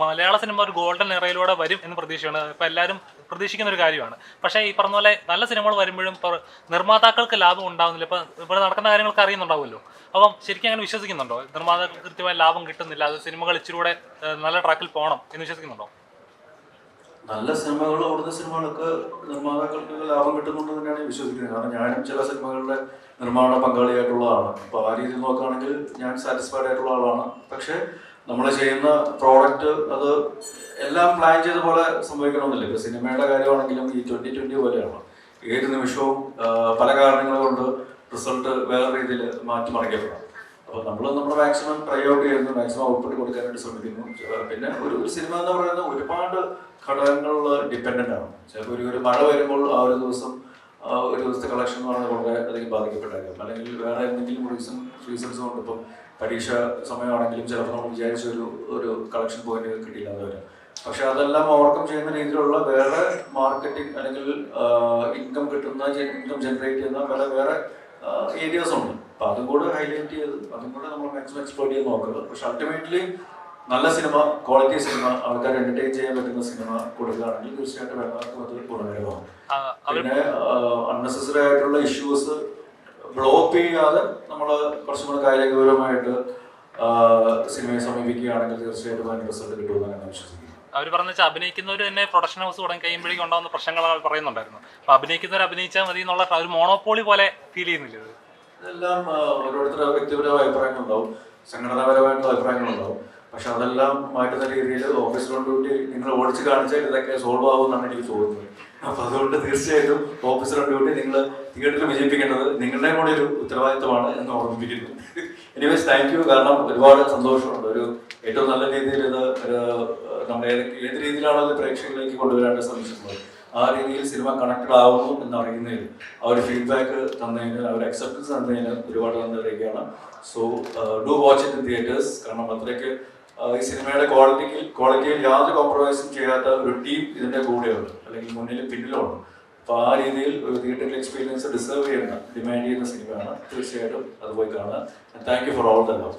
മലയാള cinema ഒരു golden എറയിലൂടെ വരും എന്ന് പ്രതീക്ഷയാണ് ഇപ്പം എല്ലാവരും പ്രതീക്ഷിക്കുന്ന ഒരു കാര്യമാണ്. പക്ഷേ ഈ പറഞ്ഞ പോലെ നല്ല സിനിമകൾ വരുമ്പോഴും നിർമ്മാതാക്കൾക്ക് ലാഭം ഉണ്ടാവുന്നില്ല. ഇപ്പം ഇവിടെ നടക്കുന്ന കാര്യങ്ങളൊക്കെ അറിയുന്നുണ്ടാവുമല്ലോ. അപ്പം ശരിക്കും അങ്ങനെ വിശ്വസിക്കുന്നുണ്ടോ? നിർമ്മാതാക്കൾക്ക് കൃത്യമായ ലാഭം കിട്ടുന്നില്ല. അത് സിനിമകൾ ഇച്ചിരി കൂടെ നല്ല ട്രാക്കിൽ പോകണം എന്ന് വിശ്വസിക്കുന്നുണ്ടോ? നല്ല സിനിമകൾ ഓടുന്ന സിനിമകൾക്ക് നിർമ്മാതാക്കൾക്ക് ലാഭം കിട്ടുന്നുണ്ട് തന്നെയാണ് വിശ്വസിക്കുന്നത്. കാരണം ഞാനും ചില സിനിമകളുടെ നിർമ്മാണ പങ്കാളിയായിട്ടുള്ളതാണ് അപ്പോൾ ആ രീതിയിൽ നോക്കുകയാണെങ്കിൽ ഞാൻ സാറ്റിസ്ഫൈഡ് ആയിട്ടുള്ള ആളാണ്. പക്ഷേ നമ്മൾ ചെയ്യുന്ന പ്രോഡക്റ്റ് അത് എല്ലാം പ്ലാൻ ചെയ്ത പോലെ സംഭവിക്കണമെന്നില്ല. ഇപ്പോൾ സിനിമയുടെ കാര്യമാണെങ്കിലും ഈ ട്വന്റി ട്വന്റി പോലെയാണ്. ഏത് നിമിഷവും പല കാരണങ്ങൾ കൊണ്ട് റിസൾട്ട് വേറെ രീതിയിൽ മാറ്റി മറിക്കപ്പെടാം. അപ്പോൾ നമ്മൾ നമ്മുടെ മാക്സിമം ട്രൈ ഔട്ട് ചെയ്യുന്നു മാക്സിമം ഔട്ട്പുട്ട് കൊടുക്കാനായിട്ട് ശ്രമിക്കുന്നു. പിന്നെ ഒരു സിനിമ എന്ന് പറയുന്നത് ഒരുപാട് ഘടകങ്ങളിൽ ഡിപ്പെൻഡന്റ് ആണ്. ചിലപ്പോൾ ഒരു ഒരു മഴ വരുമ്പോൾ ആ ഒരു ദിവസം ഒരു ദിവസത്തെ കളക്ഷൻ എന്ന് പറയുന്നത് വളരെ അധികം ബാധിക്കപ്പെട്ടേക്കാം. അല്ലെങ്കിൽ വേറെ എന്തെങ്കിലും റീസൺ റീസൺസ് കൊണ്ട് ഇപ്പം പരീക്ഷ സമയമാണെങ്കിലും ചിലപ്പോൾ നമ്മൾ വിചാരിച്ച ഒരു ഒരു കളക്ഷൻ പോയിന്റ് കിട്ടിയില്ല എന്ന് വരാം. പക്ഷെ അതെല്ലാം ഓവർകം ചെയ്യുന്ന രീതിയിലുള്ള വേറെ മാർക്കറ്റിംഗ് അല്ലെങ്കിൽ ഇൻകം കിട്ടുന്ന ഇൻകം ജനറേറ്റ് ചെയ്യുന്ന പല വേറെ ഏരിയാസ് ഉണ്ട്. അപ്പൊ അതും കൂടെ ഹൈലൈറ്റ് ചെയ്ത് അതും കൂടെ നമ്മൾ മാക്സിമം എക്സ്പ്ലോർ ചെയ്ത് നോക്കുന്നത്. പക്ഷെ അൾട്ടിമേറ്റ്ലി നല്ല സിനിമ ക്വാളിറ്റി സിനിമ ആൾക്കാർ എന്റർടൈൻ ചെയ്യാൻ പറ്റുന്ന സിനിമ കൊടുക്കുകയാണെങ്കിൽ തീർച്ചയായിട്ടും എല്ലാവർക്കും അത് അവർ പിന്നെ അൺനെസസറി ആയിട്ടുള്ള ഇഷ്യൂസ് ബ്ലോക്ക് ചെയ്യാതെ നമ്മൾ കുറച്ചും കൂടെ കാര്യഗൗരവമായിട്ട് സിനിമയെ സമീപിക്കുകയാണെങ്കിൽ തീർച്ചയായിട്ടും അതിന് റിസൾട്ട് കിട്ടുമെന്നാണ് ഞാൻ അവർ പറഞ്ഞ വെച്ചാൽ അഭിനയിക്കുന്നവർ തന്നെ പ്രൊഡക്ഷൻ ഹൗസ് തുടങ്ങി കഴിയുമ്പോഴേക്കും ഉണ്ടാകുന്ന പ്രശ്നങ്ങൾ അവർ പറയുന്നുണ്ടായിരുന്നു. അപ്പോൾ അഭിനയിക്കുന്നവർ അഭിനയിച്ചാൽ മതി എന്നുള്ള ഒരു മോണോപോളി പോലെ ഫീൽ ചെയ്യുന്നില്ല ഇത്? ഇതെല്ലാം ഓരോരുത്തരുടെ വ്യക്തിപരമായ അഭിപ്രായങ്ങളുണ്ടാവും. സംഘടനാപരമായിട്ടുള്ള അഭിപ്രായങ്ങളുണ്ടാവും. പക്ഷെ അതെല്ലാം മാറ്റുന്ന രീതിയിൽ ഓഫീസ് ഡ്യൂട്ടി നിങ്ങൾ ഓടിച്ച് കാണിച്ചാൽ ഇതൊക്കെ സോൾവ് ആവുമെന്നാണ് എനിക്ക് തോന്നുന്നത്. അപ്പൊ അതുകൊണ്ട് തീർച്ചയായിട്ടും ഓഫീസർ ഡ്യൂട്ടി നിങ്ങൾ തിയേറ്ററിൽ വിജയിപ്പിക്കേണ്ടത് നിങ്ങളുടെ കൂടെ ഒരു ഉത്തരവാദിത്തമാണ് എന്ന് ഓർമ്മിപ്പിക്കുന്നു. എനിവേസ് താങ്ക് യു കാരണം ഒരുപാട് സന്തോഷമുണ്ട്. ഒരു ഏറ്റവും നല്ല രീതിയിൽ ഇത് നമ്മുടെ ഏത് രീതിയിലാണോ അത് പ്രേക്ഷകരിലേക്ക് കൊണ്ടുവരാനായിട്ട് ശ്രമിച്ചിട്ടുള്ളത്. ആ രീതിയിൽ സിനിമ കണക്റ്റഡ് ആവുന്നു എന്ന് അറിയുന്നതിൽ ആ ഒരു ഫീഡ്ബാക്ക് തന്നതിന് ആ ഒരു അക്സെപ്റ്റൻസ് തന്നതിന് ഒരുപാട് നന്ദി അറിയിക്കുകയാണ്. So do watch in theatres കാരണം അത്രയ്ക്ക് ഈ സിനിമയുടെ ക്വാളിറ്റിക്ക് ക്വാളിറ്റിയിൽ യാതൊരു കോംപ്രമൈസും ചെയ്യാത്ത ഒരു ടീം ഇതിന്റെ കൂടെയുണ്ട്. അല്ലെങ്കിൽ മുന്നിൽ പിന്നിലുണ്ട് അപ്പൊ ആ രീതിയിൽ ഒരു തിയേറ്ററിൽ എക്സ്പീരിയൻസ് ഡിസേർവ് ചെയ്യുന്ന ഡിമാൻഡ് ചെയ്യുന്ന സിനിമയാണ്. തീർച്ചയായിട്ടും അത് പോയി കാണുക. Thank you for all the love